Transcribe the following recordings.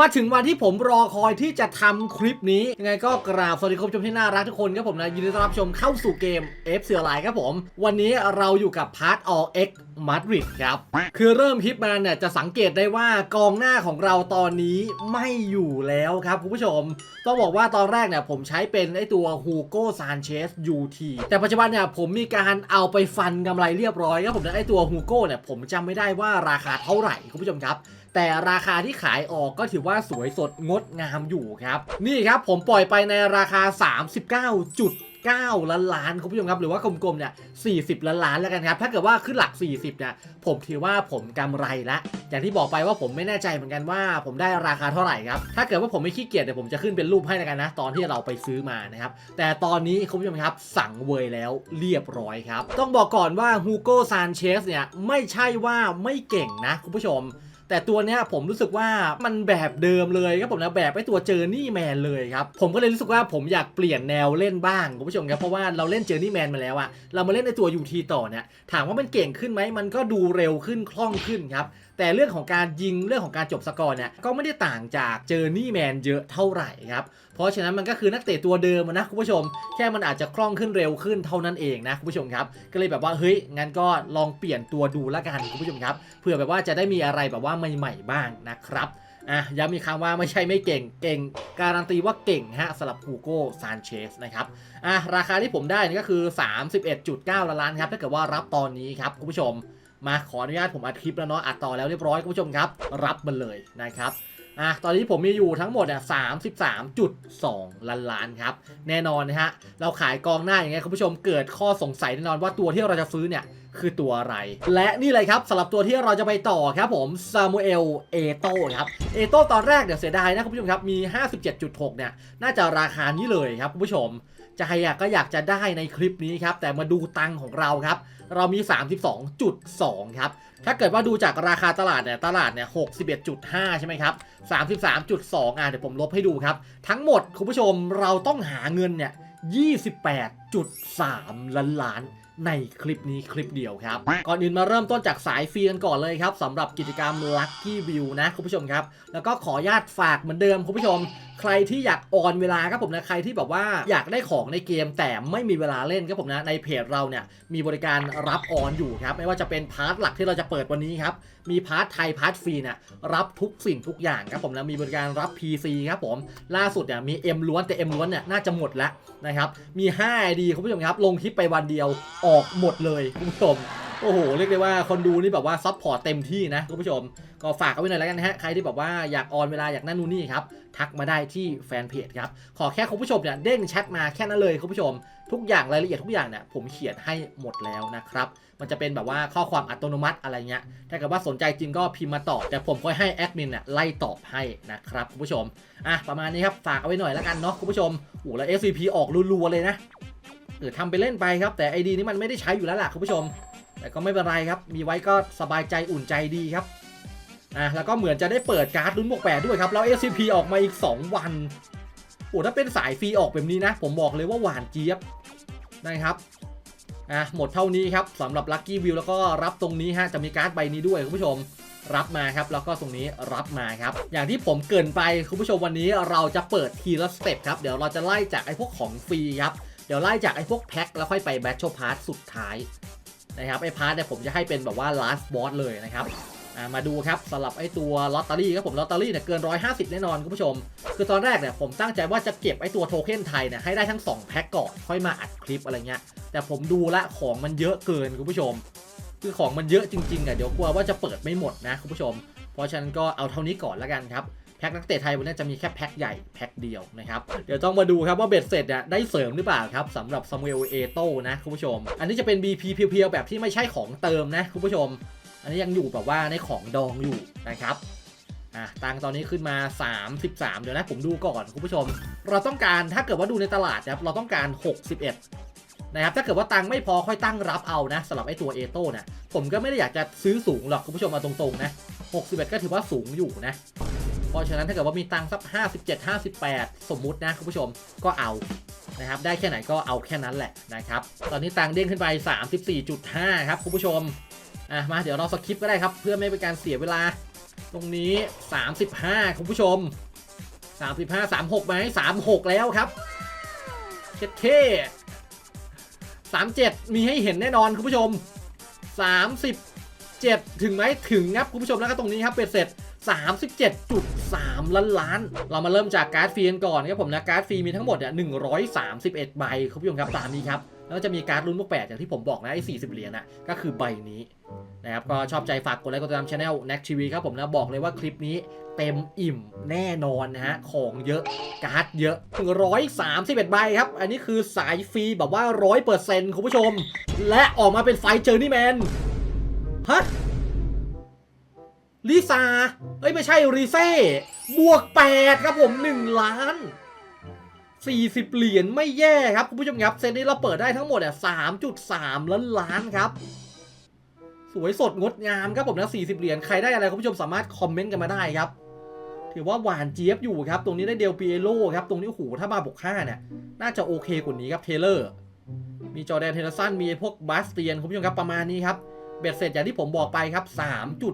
มาถึงวันที่ผมรอคอยที่จะทำคลิปนี้ยังไงก็กราบสวัสดีคุณผู้ชมที่น่ารักทุกคนครับผมนะยินดีต้อนรับชมเข้าสู่เกม F เสือลายครับผม วันนี้เราอยู่กับ Part All X Madrid ครับ คือเริ่มคลิปมาเนี่ยจะสังเกตได้ว่ากองหน้าของเราตอนนี้ไม่อยู่แล้วครับคุณผู้ชม ต้องบอกว่าตอนแรกเนี่ยผมใช้เป็นไอตัวฮูโก้ซานเชส UT แต่ปัจจุบันเนี่ยผมมีการเอาไปฟันกำไรเรียบร้อยครับผมนะไอตัวฮูโก้เนี่ยผมจำไม่ได้ว่าราคาเท่าไหร่คุณผู้ชมครับ แต่ราคาที่ขายออกก็ถือว่าสวยสดงดงามอยู่ครับ นี่ครับผมปล่อยไปในราคา 39.9ล้านล้านคุณผู้ชมครับหรือว่ากลมๆเนี่ย40 ล้านล้านแล้วกันครับถ้าเกิดว่าขึ้นหลัก 40เนี่ยผมถือว่าผมกำไรละอย่างที่บอกไปว่าผมไม่แน่ใจเหมือนกันว่า ผมได้ราคาเท่าไหร่ครับถ้าเกิดว่าผมไม่ขี้เกียจเดี๋ยวผมจะขึ้นเป็นรูปให้แล้วกันนะตอนที่เราไปซื้อมานะครับแต่ตอนนี้คุณผู้ชมครับสั่งเวยแล้วเรียบร้อยครับต้องบอกก่อนว่าฮูโก้ซานเชสเนี่ยไม่ใช่ว่าไม่เก่งนะคุณผู้ชม แต่ตัวเนี้ยผมรู้สึกว่ามันแบบเดิมเลยครับผมนะแบบไอ้ตัวเจอร์นี่แมนเลยครับผมก็เลยรู้สึกว่าผมอยากเปลี่ยนแนวเล่นบ้างคุณผู้ชมครับเพราะว่าเราเล่นเจอร์นี่แมนมาแล้วอะเรามาเล่นในตัวยูทีต่อเนี่ยถามว่ามันเก่งขึ้นไหมมันก็ดูเร็วขึ้นคล่องขึ้นครับแต่เรื่องของการยิงเรื่องของการจบสกอร์เนี่ยก็ไม่ได้ต่างจากเจอร์นี่แมนเยอะเท่าไหร่ครับเพราะฉะนั้นมันก็คือนักเตะตัวเดิมนะคุณผู้ชม แค่มันอาจจะคล่องขึ้นเร็วขึ้นเท่านั้นเองนะคุณผู้ชมครับ ก็เลยแบบว่าเฮ้ยงั้นก็ลองเปลี่ยนตัวดูละกันคุณผู้ชมครับเผื่อแบบว่าจะได้มีอะไรแบบว่าใหม่ๆบ้างนะครับอะย้ำอีกครั้งว่าไม่ใช่ไม่เก่งเก่ง การันตีว่าเก่งฮะสำหรับฮูโก้ซานเชสนะครับอะราคาที่ผมได้นี่ก็คือ 31.9 ล้าล้านครับถ้าเกิดว่ารับตอนนี้ครับคุณผู้ชม มาขออนุญาตผมอัดคลิปแล้วเนาะอัดต่อแล้วเรียบร้อยคุณผู้ชมครับ รับมันเลยนะครับอะตอนนี้ผมมีอยู่ทั้งหมดอะ33.2ล้านล้านครับ แน่นอนนะฮะ เราขายกองหน้าอย่างเงี้ยคุณผู้ชมเกิดข้อสงสัยแน่นอนว่าตัวที่เราจะซื้อเนี่ย คือตัวอะไร และนี่เลยครับสำหรับตัวที่เราจะไปต่อครับผมซามูเอลเอโต้ครับเอโต้ตอนแรกเดี๋ยวเสียดายนะคุณผู้ชมครับมี 57.6 เนี่ย น่าจะราคานี้เลยครับคุณผู้ชมใจอะก็อยากจะได้ในคลิปนี้ครับ แต่มาดูตังของเราครับ เรามี 32.2 ครับ ถ้าเกิดว่าดูจากราคาตลาดเนี่ย ตลาดเนี่ย 61.5 ใช่ไหมครับ 33.2 อะ เดี๋ยวผมลบให้ดูครับ ทั้งหมดคุณผู้ชมเราต้องหาเงินเนี่ย 28.3 ล้านล้าน ในคลิปนี้คลิปเดียวครับ ก่อนอื่นมาเริ่มต้นจากสายฟรีกันก่อนเลยครับสำหรับกิจกรรม Lucky View นะคุณผู้ชมครับ แล้วก็ขออนุญาตฝากเหมือนเดิมคุณผู้ชม ใครที่อยากออนเวลาครับผมนะใครที่แบบว่าอยากได้ของในเกมแต่ไม่มีเวลาเล่นครับผมนะในเพจเราเนี่ยมีบริการรับออนอยู่ครับไม่ว่าจะเป็นพาร์ทหลักที่เราจะเปิดวันนี้ครับมีพาร์ทไทยพาร์ทฟรีเนี่ยรับทุกสิ่งทุกอย่างครับผมนะมีบริการรับ PC ครับผมล่าสุดเนี่ยมี M ล้วนแต่ M ล้วนเนี่ยน่าจะหมดแล้วนะครับมี5 ID คุณผู้ชมครับลงคลิปไปวันเดียวออกหมดเลยคุณผู้ชม โอ้โห เรียกได้ว่าคนดูนี่แบบว่าซัพพอร์ตเต็มที่นะคุณผู้ชม ก็ฝากเอาไว้หน่อยแล้วกันนะฮะ ใครที่แบบว่าอยากออนเวลาอยากนั่นนู่นนี่ครับ ทักมาได้ที่แฟนเพจครับ ขอแค่คุณผู้ชมเนี่ยเด้งแชทมาแค่นั้นเลยคุณผู้ชม ทุกอย่างรายละเอียดทุกอย่างเนี่ยผมเขียนให้หมดแล้วนะครับ มันจะเป็นแบบว่าข้อความอัตโนมัติอะไรเงี้ย ถ้าเกิดว่าสนใจจริงก็พิมพ์มาตอบแต่ผมค่อยให้แอดมินเนี่ยไล่ตอบให้นะครับคุณผู้ชม อะประมาณนี้ครับฝากเอาไว้หน่อยแล้วกันเนาะคุณผู้ชมโอ้แล้ว SCP ออกรัวๆเลยนะเออทำไปเล่นไปครับแต่ไอดีนี้มันไม่ได้ใช้อยู่แล้วล่ะคุณผู้ชม แต่ก็ไม่เป็นไรครับ มีไว้ก็สบายใจอุ่นใจดีครับอะแล้วก็เหมือนจะได้เปิดการ์ดลุ้นบวกแปดด้วยครับ แล้ว SCP ออกมาอีก 2 วันโอ้ถ้าเป็นสายฟรีออกแบบนี้นะ ผมบอกเลยว่าหวานเจี๊ยบนะครับอะหมดเท่านี้ครับสำหรับ Lucky View แล้วก็รับตรงนี้ฮะจะมีการ์ดใบนี้ด้วยคุณผู้ชมรับมาครับแล้วก็ตรงนี้รับมาครับ อย่างที่ผมเกินไปคุณผู้ชมวันนี้เราจะเปิดทีละสเต็ปครับเดี๋ยวเราจะไล่จากไอ้พวกของฟรีครับเดี๋ยวไล่จากไอ้พวกแพ็คแล้วค่อยไปแบทเทิลพาร์ทสุดท้าย นะครับไอ้พาร์ทเนี่ยผมจะให้เป็นแบบว่า last boss เลยนะครับมาดูครับสำหรับไอ้ตัวลอตเตอรี่ครับผมลอตเตอรี่เนี่ยเกิน 150 แน่นอนคุณผู้ชม คือตอนแรกเนี่ยผมตั้งใจว่าจะเก็บไอ้ตัวโทเค็นไทยเนี่ยให้ได้ทั้ง 2 แพ็คก่อนค่อยมาอัดคลิปอะไรเงี้ยแต่ผมดูละของมันเยอะเกินคุณผู้ชม คือของมันเยอะจริงๆอะเดี๋ยวกลัวว่าจะเปิดไม่หมดนะคุณผู้ชม เพราะฉะนั้นก็เอาเท่านี้ก่อนละกันครับ แพ็คนักเตะไทยวันนี้จะมีแค่แพ็คใหญ่แพ็คเดียวนะครับ เดี๋ยวต้องมาดูครับว่าเบ็ดเสร็จเนี่ยได้เสริมหรือเปล่าครับสำหรับซามูเอลเอโต้นะคุณผู้ชม อันนี้จะเป็น BP เพียวๆแบบที่ไม่ใช่ของเติมนะคุณผู้ชม อันนี้ยังอยู่แบบว่าในของดองอยู่นะครับอะตังตอนนี้ขึ้นมา 33 เดี๋ยวนะผมดูก่อนคุณผู้ชม เราต้องการถ้าเกิดว่าดูในตลาดนะครับเราต้องการ 61 นะครับถ้าเกิดว่าตังไม่พอค่อยตั้งรับเอานะสำหรับไอ้ตัวเอโต้นี่ยผมก็ไม่ได้อยากจะซื้อสูงหรอกคุณผู้ชมมาตรงๆนะ 61 ก็ถือว่าสูงอยู่นะ เพราะฉะนั้นถ้าเกิดว่ามีตังค์สัก57 58 สมมุตินะคุณผู้ชมก็เอานะครับได้แค่ไหนก็เอาแค่นั้นแหละนะครับตอนนี้ตังค์เด้งขึ้นไป 34.5 ครับคุณผู้ชมอะมาเดี๋ยวเราสคิปก็ได้ครับ เพื่อไม่เป็นการเสียเวลา ตรงนี้ 35 คุณผู้ชม 35 36ไหม36 แล้วครับเช็ดเค37 มีให้เห็นแน่นอนคุณผู้ชม 37 ถึงไหมถึงครับคุณผู้ชมแล้วก็ตรงนี้ครับเป็ดเสร็จ 37.3 ล้านล้าน เรามาเริ่มจากการ์ดฟรีกันก่อนครับผมนะการ์ดฟรีมีทั้งหมดเนี่ย131 ใบคุณผู้ชมครับตามนี้ครับแล้วก็จะมีการ์ดลุ้นพวกแปดอย่างที่ผมบอกนะไอ้40 เหรียญน่ะก็คือใบนี้นะครับก็ชอบใจฝากกดไลค์กดติดตามช anel n a c TV ครับผมนะบอกเลยว่าคลิปนี้เต็มอิ่มแน่นอนนะฮะของเยอะการ์ดเยอะ131 ใบครับ อันนี้คือสายฟรีแบบว่า 100%คุณผู้ชม และออกมาเป็นไฟเจอร์นี่แมนฮะ ลิซาเอ้ยไม่ใช่รีเซ่บวก 8 ครับผม 1 ล้าน 40 เหรียญไม่แย่ครับ คุณผู้ชมครับ เซตนี้เราเปิดได้ทั้งหมดอะ3.3 ล้านล้านครับ สวยสดงดงามครับผมนะ 40 เหรียญใครได้อะไรคุณผู้ชมสามารถคอมเมนต์กันมาได้ครับ ถือว่าหวานเจี๊ยบอยู่ครับ ตรงนี้ได้เดลปีเอโลครับ ตรงนี้โอ้โหถ้ามาบวก5เนี่ยน่าจะโอเคกว่านี้ครับเทเลอร์ มีจอแดนเทเลสันมีพวกบาสเตียนคุณผู้ชมครับประมาณนี้ครับ เบ็ดเสร็จอย่างที่ผมบอกไปครับ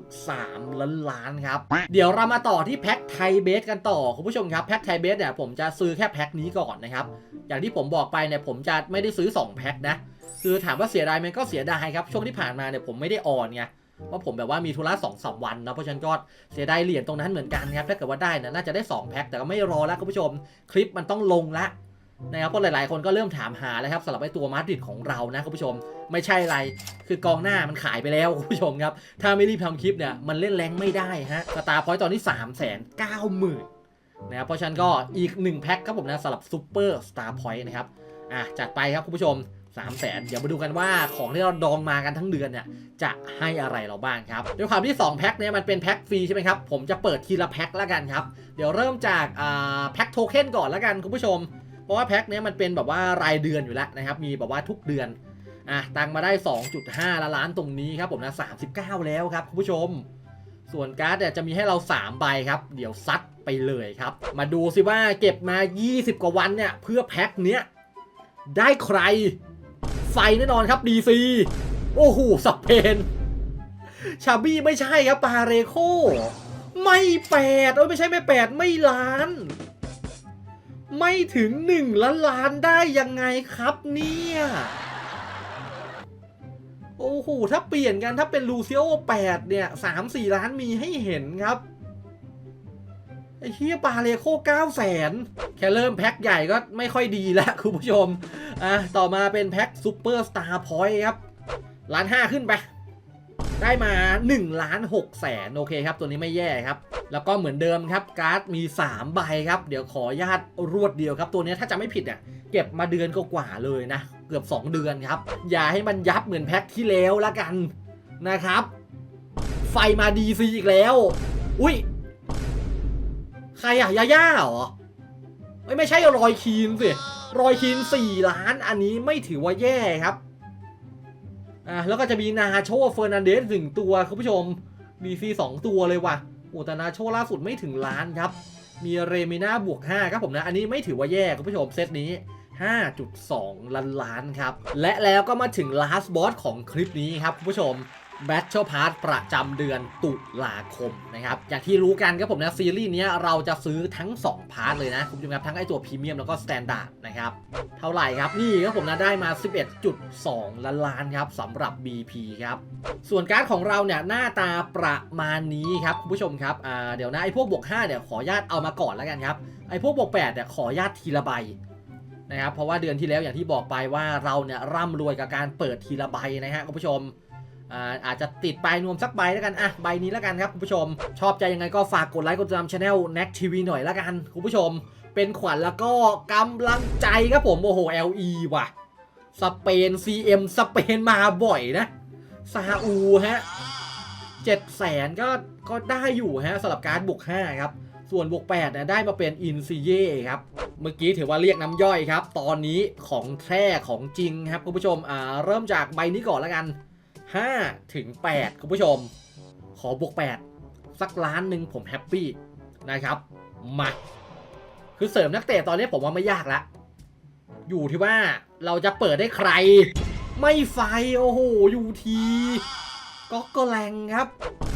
3.3 ล้านล้านครับ เดี๋ยวเรามาต่อที่แพ็คไทยเบสกันต่อคุณผู้ชมครับแพ็คไทยเบสเนี่ยผมจะซื้อแค่แพ็คนี้ก่อนนะครับ อย่างที่ผมบอกไปเนี่ยผมจะไม่ได้ซื้อ 2 แพ็คนะ คือถามว่าเสียดายไหมก็เสียดายครับ ช่วงที่ผ่านมาเนี่ยผมไม่ได้ออนไงเพราะผมแบบว่ามีธุระสองสามวันนะเพราะฉะนั้นก็เสียดายเหรียญตรงนั้นเหมือนกันครับถ้าเกิดว่าได้นะน่าจะได้ 2 แพ็คแต่ก็ไม่รอแล้วคุณผู้ชม คลิปมันต้องลงละ นะครับเพราะหลายๆ คนก็เริ่มถามหาแล้วครับสำหรับไอ้ตัวมาดริดของเรานะคุณผู้ชม ไม่ใช่อะไร คือกองหน้ามันขายไปแล้วคุณผู้ชมครับ ถ้าไม่รีบทำคลิปเนี่ยมันเล่นแรงไม่ได้ฮะสตาร์พอยต์ตอนนี้3 9 0 0 0 0นนะครับเพราะฉะนั้นก็อีก 1 แพ็คครับผมนะสำหรับซูเปอร์สตาร์พอยต์นะครับอะจัดไปครับคุณผู้ชม3 0 0 0 0 0เดี๋ยวมาดูกันว่าของที่เราดองมากันทั้งเดือนเนี่ยจะให้อะไรเราบ้างครับด้วยความที่ 2 แพ็คเนี่ยมันเป็นแพ็คฟรีใช่ไหมครับผมจะเปิดทีละแพ็คแล้วกันครับเดี๋ยวเริ่มจากอ่าแพ็คโทเค็นก่อนแล้วกันคุณผู้ชม เพราะว่าแพ็คเนี้ยมันเป็นแบบว่ารายเดือนอยู่แล้วนะครับ มีแบบว่าทุกเดือน อะ ตังมาได้ 2.5 ล้านล้านตรงนี้ครับผมนะ 39 แล้วครับคุณผู้ชม ส่วนการ์ดเนี่ยจะมีให้เรา 3 ใบครับ เดี๋ยวซัดไปเลยครับ มาดูสิว่าเก็บมา 20 กว่าวันเนี่ย เพื่อแพ็คเนี้ยได้ใคร ไฟแน่นอนครับ DC โอ้โหสเปนชาบี้ไม่ใช่ครับปาเรโค ไม่แปดโอ้ยไม่ใช่ไม่แปดไม่ล้าน ไม่ถึง 1 ล้านล้านได้ยังไงครับเนี่ย โอ้โห ถ้าเปลี่ยนกันถ้าเป็นลูเซียโอ8เนี่ย3 4ล้านมีให้เห็นครับ ไอ้เฮียปาเลโค9แสนแค่เริ่มแพ็คใหญ่ก็ไม่ค่อยดีแล้วคุณผู้ชม อะ ต่อมาเป็นแพ็คซูเปอร์สตาร์พอยต์ครับล้านห้าขึ้นไป ได้มา1ล้าน6แสนโอเคครับ ตัวนี้ไม่แย่ครับ แล้วก็เหมือนเดิมครับ การ์ดมี 3 ใบครับ เดี๋ยวขออนุญาตรวดเดียวครับ ตัวนี้ถ้าจะไม่ผิดเนี่ยเก็บมาเดือนกว่าเลยนะ เกือบ 2 เดือนครับ อย่าให้มันยับเหมือนแพ็คที่แล้วละกันนะครับ ไฟมาดีซีอีกแล้ว อุ้ยใครอะยาย่าเหรอไม่ไม่ใช่รอยคีนสิรอยคีน4ล้านอันนี้ไม่ถือว่าแย่ครับ อะแล้วก็จะมีนาโชเฟอร์นันเดสหนึ่งตัวคุณผู้ชมบีซีสองตัวเลยว่ะโอ้แต่นาโชล่าสุดไม่ถึงล้านครับ มีเรมิน่าบวก5ครับผมนะ อันนี้ไม่ถือว่าแย่คุณผู้ชมเซตนี้ 5.2 ล้านล้านครับ และแล้วก็มาถึง last boss ของคลิปนี้ครับคุณผู้ชม Battle Pass ประจำเดือนตุลาคมนะครับ อย่างที่รู้กันครับผมนะซีรีส์นี้เราจะซื้อทั้ง 2 พาร์ทเลยนะคุณผู้ชมครับทั้งไอตัวพรีเมียมแล้วก็สแตนดาร์ดนะครับ เท่าไหร่ครับ นี่ครับผมนะได้มา 11.2 ล้านล้านครับสำหรับ BP ครับ ส่วนการ์ดของเราเนี่ยหน้าตาประมาณนี้ครับคุณผู้ชมครับอ่าเดี๋ยวนะไอพวกบวก5เนี่ยขออนุญาตเอามาก่อนแล้วกันครับไอพวกบวก8เนี่ยขออนุญาตทีละใบนะครับเพราะว่าเดือนที่แล้วอย่างที่บอกไปว่าเราเนี่ยร่ำรวยกับการเปิดทีละใบนะฮะคุณผู้ชม อ่าอาจจะติดปลายนวมสักใบแล้วกัน อะ ใบนี้แล้วกันครับคุณผู้ชม ชอบใจยังไงก็ฝากกดไลค์กดติดตามช anel n a c t TV หน่อยแล้วกันคุณผู้ชม เป็นขวัญแล้วก็กำลังใจครับผม โอ้โห LE ว่ะ สเปน CM สเปนมาบ่อยนะซาอูฮะเจ็ดแสนก็ก็ได้อยู่ฮะสำหรับการบวก5ครับ ส่วนบวก8นี่ยได้มาเป็นอินซีเย่ครับ เมื่อกี้ถือว่าเรียกน้ำย่อยครับ ตอนนี้ของแท้ของจริงครับคุณผู้ชมอ่าเริ่มจากใบนี้ก่อนแล้วกัน 5 ถึง 8 คุณผู้ชม ขอบวก 8 สักล้านหนึ่งผมแฮปปี้นะครับมาคือเสริมนักเตะตอนนี้ผมว่าไม่ยากละอยู่ที่ว่าเราจะเปิดได้ใคร ไม่ไฟ โอ้โหอยู่ทีก็ก็แรงครับ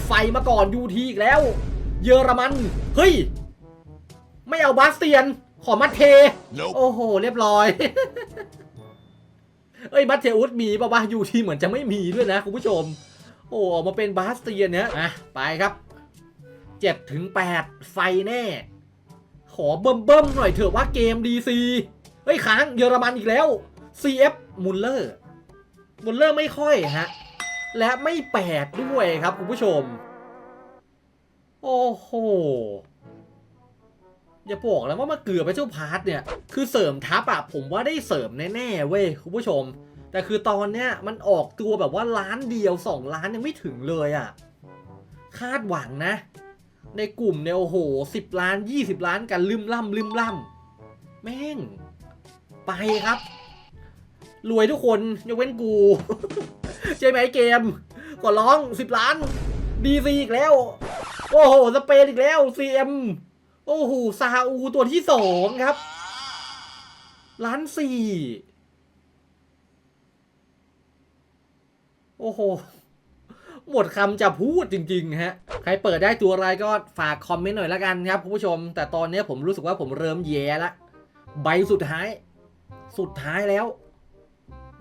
ไฟมาก่อนยูทีอีกแล้ว เยอรมัน เฮ้ย ไม่เอาบาสเตียน ขอมัดเท Nope. โอ้โห เรียบร้อย เอ้ยบัตเทอุสมีป่าวะยูทีเหมือนจะไม่มีด้วยนะคุณผู้ชม โอ้ออกมาเป็นบาสเตียนเนี่ยอะไปครับเจ็ดถึงแปดไฟแน่ ขอเบิ่มเบิ่มๆหน่อยเถอะว่าเกม DC เฮ้ยค้างเยอรมันอีกแล้ว CF มุลเลอร์มุลเลอร์ไม่ค่อยฮะ และไม่แปดด้วยครับคุณผู้ชม โอ้โห อย่าบอกแล้วว่ามาเกือบไปเจ้าพาร์ทเนี่ย คือเสริมทัพอะผมว่าได้เสริมแน่ๆเว้ยคุณผู้ชม แต่คือตอนเนี้ยมันออกตัวแบบว่าล้านเดียว 2 ล้านยังไม่ถึงเลยอะคาดหวังนะ ในกลุ่มเนี่ยโอ้โห10ล้าน 20 ล้านกันลืมล่ำลืมล่ำแม่ง ไปครับ รวยทุกคนยกเว้นกูใช่ไหมเกมก็ร้อง 10 ล้าน DC อีกแล้ว โอ้โห สเปนอีกแล้ว CM โอ้โหซาอูตัวที่สองครับ ล้านสี่ โอ้โห หมดคำจะพูดจริง ๆ ฮะ ใครเปิดได้ตัวอะไรก็ฝากคอมเมนต์หน่อยละกันครับคุณผู้ชม แต่ตอนนี้ผมรู้สึกว่าผมเริ่มแย่ละ ใบสุดท้าย สุดท้ายแล้ว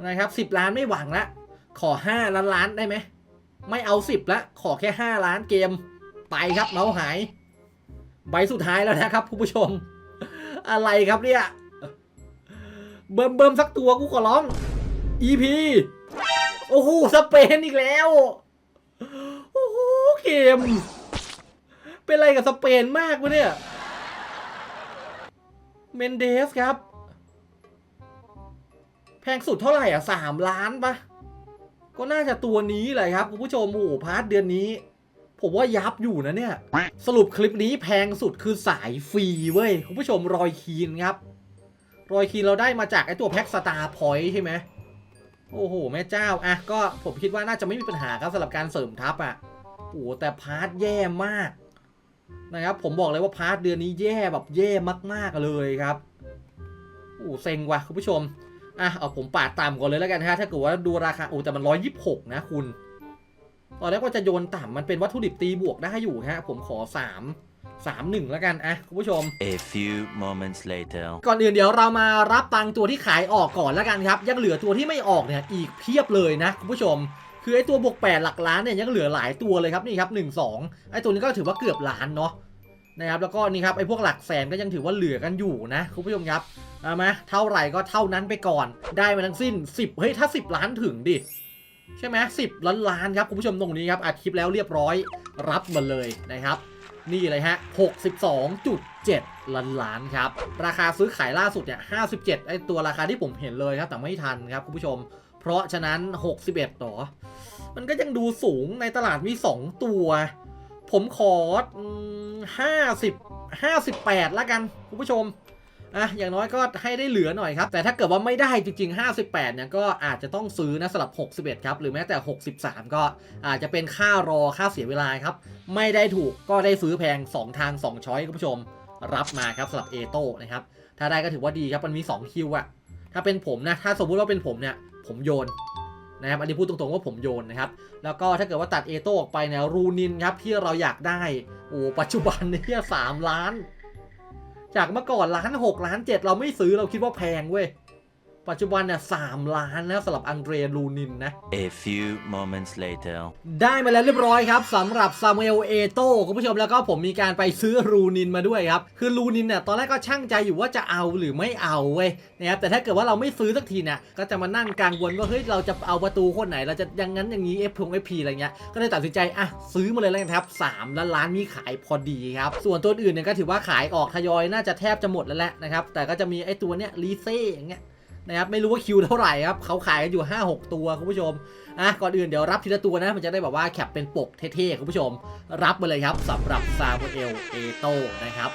นะครับสิบล้านไม่หวังละ ขอห้าล้านล้านได้ไหม ไม่เอาสิบละ ขอแค่ห้าล้านเกม ไปครับเมาหาย ใบสุดท้ายแล้วนะครับคุณผู้ชม อะไรครับเนี่ยเบิ่มเบิ่มสักตัวกูขอร้อง EP โอ้โหสเปนอีกแล้ว โอ้โหเกม เป็นอะไรกับสเปนมากวะเนี่ย เมนเดสครับ แพงสุดเท่าไหร่อะสามล้านปะก็น่าจะตัวนี้แหละครับคุณผู้ชมโอ้โหพาร์ทเดือนนี้ ผมว่ายับอยู่นะเนี่ย สรุปคลิปนี้แพงสุดคือสายฟรีเว้ย คุณผู้ชมรอยคีนครับ รอยคีนเราได้มาจากไอตัวแพ็กสตาร์พอยต์ใช่ไหมโอ้โห แม่เจ้า อะ ก็ผมคิดว่าน่าจะไม่มีปัญหาครับสำหรับการเสริมทัพอะโอ้แต่พาร์ทแย่มากนะครับ ผมบอกเลยว่าพาร์ทเดือนนี้แย่แบบแย่มากๆเลยครับโอ้เซ็งว่ะคุณผู้ชม อะเอาผมปาดต่ำก่อนเลยแล้วกันฮะถ้าเกิดว่าดูราคาโอ้แต่มันร้อยยี่สิบหกนะคุณ ตอนแรกว่าจะโยนต่ำมันเป็นวัตถุดิบตีบวกได้อยู่ฮะ ผมขอ 3 3 1 แล้วกันอะคุณผู้ชม A few moments later. ก่อนอื่นเดี๋ยวเรามารับตังค์ตัวที่ขายออกก่อนแล้วกันครับ ยังเหลือตัวที่ไม่ออกเนี่ยอีกเพียบเลยนะคุณผู้ชม คือไอ้ตัวบวกแปดหลักล้านเนี่ยยังเหลือหลายตัวเลยครับนี่ครับหนึ่งสองไอ้ตัวนี้ก็ถือว่าเกือบล้านเนาะนะครับแล้วก็นี่ครับไอ้พวกหลักแสนก็ยังถือว่าเหลือกันอยู่นะคุณผู้ชมครับเอามาเท่าไหร่ก็เท่านั้นไปก่อน ได้มาทั้งสิ้น 10เฮ้ยถ้า 10 ล้านถึงดิ ใช่ไหมสิบล้านล้านครับคุณผู้ชมตรงนี้ครับอัดคลิปแล้วเรียบร้อยรับมาเลยนะครับ นี่เลยฮะ 62.7 ล้านล้านครับ ราคาซื้อขายล่าสุดเนี่ย57ไอตัวราคาที่ผมเห็นเลยครับ แต่ไม่ทันครับคุณผู้ชม เพราะฉะนั้น 61 ต่อ มันก็ยังดูสูงในตลาดมี 2 ตัว ผมขอ50 58ละกันคุณผู้ชม อะอย่างน้อยก็ให้ได้เหลือหน่อยครับ แต่ถ้าเกิดว่าไม่ได้จริง ๆ 58เนี่ยก็อาจจะต้องซื้อนะสำหรับ 61 ครับ หรือแม้แต่ 63 ก็อาจจะเป็นค่ารอค่าเสียเวลาครับ ไม่ได้ถูกก็ได้ซื้อแพง 2 ทาง 2 ช้อยคุณผู้ชม รับมาครับสำหรับเอโต้นะครับถ้าได้ก็ถือว่าดีครับมันมี 2 คิวอะถ้าเป็นผมนะถ้าสมมุติว่าเป็นผมเนี่ยผมโยนนะครับอันนี้พูดตรงๆว่าผมโยนนะครับ แล้วก็ถ้าเกิดว่าตัดเอโต้ออกไปเนี่ยรูนินครับที่เราอยากได้โอ้ปัจจุบันเนี่ยสามล้าน จากเมื่อก่อนล้านหกล้านเจ็ดเราไม่ซื้อเราคิดว่าแพงเว้ย ปัจจุบันเนี่ยสามล้านแล้วสำหรับอังเดรลูนินนะ A few moments later. ได้มาแล้วเรียบร้อยครับสำหรับซามูเอลเอโต้คุณผู้ชมแล้วก็ผมมีการไปซื้อรูนินมาด้วยครับ คือรูนินเนี่ยตอนแรกก็ช่างใจอยู่ว่าจะเอาหรือไม่เอาเว้ยนะครับแต่ถ้าเกิดว่าเราไม่ซื้อสักทีเนี่ยก็จะมานั่งกังวลว่าเฮ้ยเราจะเอาประตูคนไหน เราจะอยังงั้นอย่างนี้เอฟพงเอฟพีอะไรเงี้ยก็เลยตัดสินใจอะซื้อมาเลยแล้วกันครับ3ล้านล้านมีขายพอดีครับส่วนตัวอื่นเนี่ยก็ถือว่าขายออกทยอยน่าจะแทบจะหมดแล้วแหละนะครับแต่ก็จะมีไอ้ตัวเนี้ยลีเซ่อย่างเงี้ย นะครับไม่รู้ว่าคิวเท่าไหร่ครับเขาขายกันอยู่ 5-6 ตัวคุณผู้ชมอะก่อนอื่นเดี๋ยวรับทีละตัวนะ มันจะได้แบบว่าแคปเป็นปกเท่ๆคุณผู้ชม รับมาเลยครับสำหรับซามูเอลเอโตนะครับ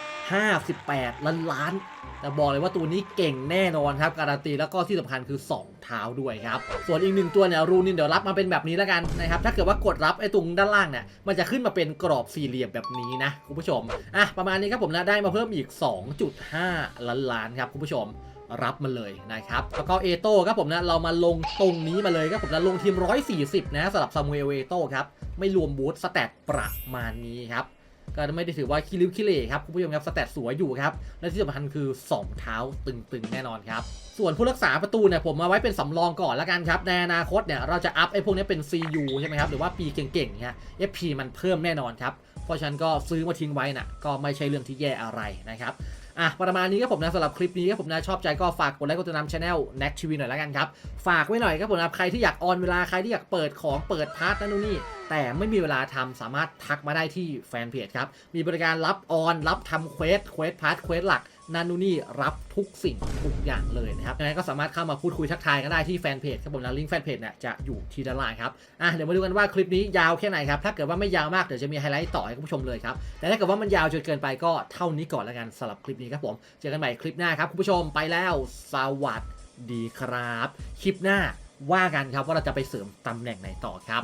58 ล้านล้านแต่บอกเลยว่าตัวนี้เก่งแน่นอนครับการันตีแล้วก็ที่สำคัญคือ 2 เท้าด้วยครับ ส่วนอีกหนึ่งตัวเนี่ยรูนินเดี๋ยวรับมาเป็นแบบนี้แล้วกันนะครับถ้าเกิดว่ากดรับไอ้ตรงด้านล่างเนี่ยมันจะขึ้นมาเป็นกรอบสี่เหลี่ยมแบบนี้นะคุณผู้ชมอะประมาณนี้ครับผมนะได้มาเพิ่มอีก 2.5 ล้านล้านครับคุณผู้ชม รับมันเลยนะครับแล้วก็เอโต้ครับผมนะเรามาลงตรงนี้มาเลยครับผมนะลงทีม 140 นะสำหรับซามูเอลเอโต้ครับไม่รวมบูทสแตทประมาณนี้ครับก็ไม่ได้ถือว่าคิริวคิเลครับคุณผู้ชมครับสแตทสวยอยู่ครับและที่สำคัญคือ 2 เท้าตึงๆ แน่นอนครับ ส่วนผู้รักษาประตูเนี่ยผมมาไว้เป็นสำรองก่อนแล้วกันครับ ในอนาคตเนี่ยเราจะอัพไอ้พวกนี้เป็น CU ใช่ไหมครับ หรือว่าปีเก่งๆเนี่ย FP มันเพิ่มแน่นอนครับ เพราะฉะนั้นก็ซื้อมาทิ้งไว้น่ะก็ไม่ใช่เรื่องที่แย่อะไรนะครับ อะประมาณนี้ครับผมนะสำหรับคลิปนี้ครับผมนะชอบใจก็ฝากกดไลค์กดติดตามช anel Next TV หน่อยแล้วกันครับฝากไว้หน่อยครับผมนะใครที่อยากออนเวลาใครที่อยากเปิดของเปิดพาร์ทนั่นนู่นนี่แต่ไม่มีเวลาทำสามารถทักมาได้ที่แฟนเพจครับมีบริการรับออนรับทำเควสเควสพาร์ทเควสหลัก นั่นนู่นนี่รับทุกสิ่งทุกอย่างเลยนะครับยังไงก็สามารถเข้ามาพูดคุยทักทายกันได้ที่แฟนเพจครับผมนะลิงก์แฟนเพจเนี่ยจะอยู่ที่ด้านล่างครับอะเดี๋ยวมาดูกันว่าคลิปนี้ยาวแค่ไหนครับถ้าเกิดว่าไม่ยาวมากเดี๋ยวจะมีไฮไลท์ต่อให้คุณผู้ชมเลยครับแต่ถ้าเกิดว่ามันยาวจนเกินไปก็เท่านี้ก่อนแล้วกันสำหรับคลิปนี้ครับผมเจอกันใหม่คลิปหน้าครับคุณผู้ชมไปแล้วสวัสดีครับ คลิปหน้าว่ากันครับว่าเราจะไปเสริมตำแหน่งไหนต่อครับ